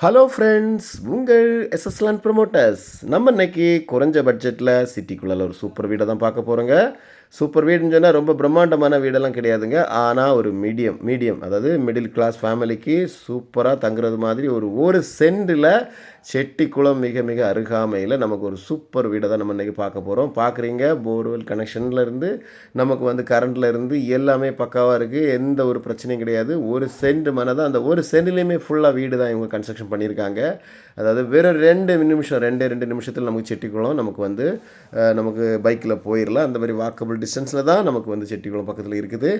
Hello friends உங்கள் எஸ்எஸ்லான் promoters நம்ம இன்னைக்கு குறைஞ்ச பட்ஜெட்டில் சிட்டிக்குள்ளே ஒரு சூப்பர் வீடை தான் பார்க்க போகிறோங்க சூப்பர் வீடுன்னு சொன்னால் ரொம்ப பிரம்மாண்டமான வீடெல்லாம் கிடையாதுங்க. ஆனால் ஒரு மீடியம் மீடியம் அதாவது மிடில் கிளாஸ் ஃபேமிலிக்கு சூப்பராக தங்குறது மாதிரி ஒரு ஒரு சென்டில் செட்டிக்குளம் மிக மிக அருகாமையில் நமக்கு ஒரு சூப்பர் வீடை தான் நம்ம இன்றைக்கி பார்க்க போகிறோம் பார்க்குறீங்க போர்வெல் கனெக்ஷன்லேருந்து நமக்கு வந்து கரண்ட்டில் இருந்து எல்லாமே பக்காவாக இருக்குது எந்த ஒரு பிரச்சனையும் கிடையாது. ஒரு சென்ட் மனை தான் அந்த ஒரு சென்ட்லேயுமே ஃபுல்லாக வீடு தான் இவங்க கன்ஸ்ட்ரக்ஷன் பண்ணியிருக்காங்க. அதாவது வெறும் ரெண்டு நிமிஷம் ரெண்டே ரெண்டு நிமிஷத்தில் நமக்கு செட்டிக்குளம் நமக்கு வந்து நமக்கு பைக்கில் போயிடலாம் அந்த மாதிரி வாக்கபிள் டிஸ்டன்ஸில் தான் நமக்கு வந்து செட்டிக்குளம் பக்கத்தில் இருக்குது.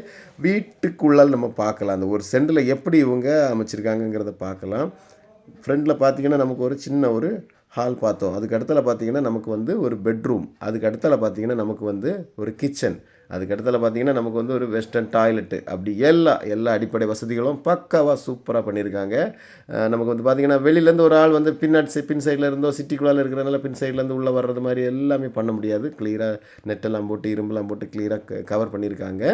வீட்டுக்குள்ளால் நம்ம பார்க்கலாம். அந்த ஒரு சென்டில் எப்படி இவங்க அமைச்சிருக்காங்கங்கிறத பார்க்கலாம். ஃப்ரண்டில் பார்த்தீங்கன்னா நமக்கு ஒரு சின்ன ஒரு ஹால் பார்த்தோம். அதுக்கு அடுத்தால பார்த்தீங்கன்னா நமக்கு வந்து ஒரு பெட்ரூம் அதுக்கு அடுத்தால பார்த்தீங்கன்னா நமக்கு வந்து ஒரு கிச்சன் அதுக்கு அடுத்தால பார்த்தீங்கன்னா நமக்கு வந்து ஒரு வெஸ்டர்ன் டாய்லெட்டு அப்படி எல்லா எல்லா அடிப்படை வசதிகளும் பக்காவாக சூப்பராக பண்ணியிருக்காங்க நமக்கு வந்து பார்த்தீங்கன்னா வெளியிலேருந்து ஒரு ஆள் வந்து பின்னாடி பின் சைடில் இருந்தோ சிட்டிக்குள்ளால இருக்கிறனால பின் சைட்லேருந்து உள்ளே வர்றது மாதிரி எல்லாமே பண்ண முடியாது. கிளியராக நெட்டெல்லாம் போட்டு இரும்பெல்லாம் போட்டு கிளியராக கவர் பண்ணியிருக்காங்க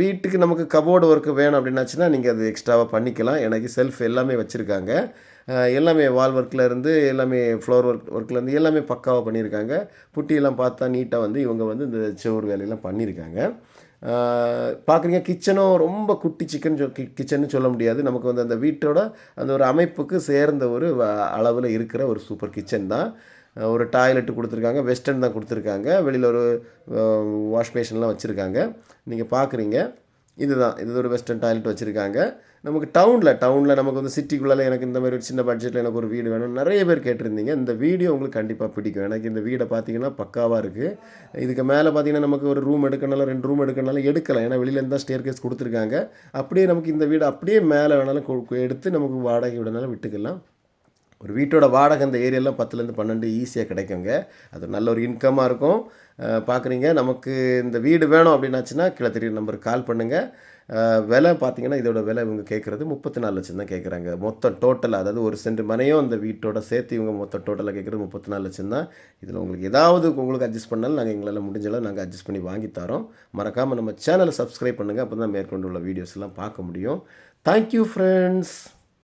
வீட்டுக்கு நமக்கு கபோர்டு ஒர்க்கு வேணும் அப்படின்னாச்சுன்னா நீங்கள் அது எக்ஸ்ட்ராவாக பண்ணிக்கலாம். எனக்கு செல்ஃப் எல்லாமே வச்சுருக்காங்க. எல்லாமே வால் ஒர்க்கில் இருந்து எல்லாமே ஃப்ளோர் ஒர்க் ஒர்க்லேருந்து எல்லாமே பக்காவாக பண்ணியிருக்காங்க. புட்டியெல்லாம் பார்த்தா நீட்டாக வந்து இவங்க வந்து இந்த செவுர் வேலையெல்லாம் பண்ணியிருக்காங்க. பார்க்குறீங்க கிச்சனும் ரொம்ப குட்டி சிக்கன் சொல் கிச்சன்னு சொல்ல முடியாது. நமக்கு வந்து அந்த வீட்டோட அந்த ஒரு அமைப்புக்கு சேர்ந்த ஒரு அளவில் இருக்கிற ஒரு சூப்பர் கிச்சன் தான். ஒரு டாய்லெட் கொடுத்துருக்காங்க வெஸ்டர்ன் தான் கொடுத்துருக்காங்க. வெளியில் ஒரு வாஷ் பேஷன்லாம் வச்சுருக்காங்க. நீங்கள் பார்க்குறீங்க. இதுதான். இது ஒரு வெஸ்டர்ன் டாய்லெட் வச்சுருக்காங்க. நமக்கு டவுனில் டவுனில் நமக்கு வந்து சிட்டிக்குள்ளே எனக்கு இந்த மாதிரி ஒரு சின்ன பட்ஜெட்டில் எனக்கு ஒரு வீடு வேணும் நிறைய பேர் கேட்டிருந்தீங்க. இந்த வீடியோ உங்களுக்கு கண்டிப்பாக பிடிக்கும். எனக்கு இந்த வீடை பார்த்தீங்கன்னா பக்காவாக இருக்குது இதுக்கு மேலே பார்த்தீங்கன்னா நமக்கு ஒரு ரூம் எடுக்கனாலும் ரெண்டு ரூம் எடுக்கனாலும் எடுக்கலாம். ஏன்னா வெளியிலேருந்து தான் ஸ்டேர் கேஸ் கொடுத்துருக்காங்க. அப்படியே நமக்கு இந்த வீடு அப்படியே மேலே வேணாலும் எடுத்து நமக்கு வாடகை விடனாலும் விட்டுக்கலாம். ஒரு வீட்டோட வாடகை இந்த ஏரியாலாம் பத்துலேருந்து பன்னெண்டு ஈஸியாக கிடைக்குங்க. அது நல்ல ஒரு இன்கமாக இருக்கும். பார்க்குறீங்க நமக்கு இந்த வீடு வேணும் அப்படின்னாச்சுன்னா கீழே தெரிய நம்பருக்கு கால் பண்ணுங்கள் விலை பார்த்தீங்கன்னா இதோட விலை இவங்க கேட்குறது முப்பத்தி நாலு லட்சம் தான் கேட்குறாங்க மொத்தம் டோட்டலாக அதாவது ஒரு சென்ட் மனையும் அந்த வீட்டோட சேர்த்து இவங்க மொத்தம் டோட்டலாக கேட்குறது முப்பத்தி நாலு லட்சம் தான். இதில் உங்களுக்கு ஏதாவது உங்களுக்கு அட்ஜஸ்ட் பண்ணாலும் நாங்கள் எங்களால் முடிஞ்சளவு நாங்கள் அட்ஜஸ்ட் பண்ணி வாங்கி தரோம். மறக்காமல் நம்ம சேனலை சப்ஸ்கிரைப் பண்ணுங்கள் அப்போ தான் மேற்கொண்டு உள்ள பார்க்க முடியும். Thank you friends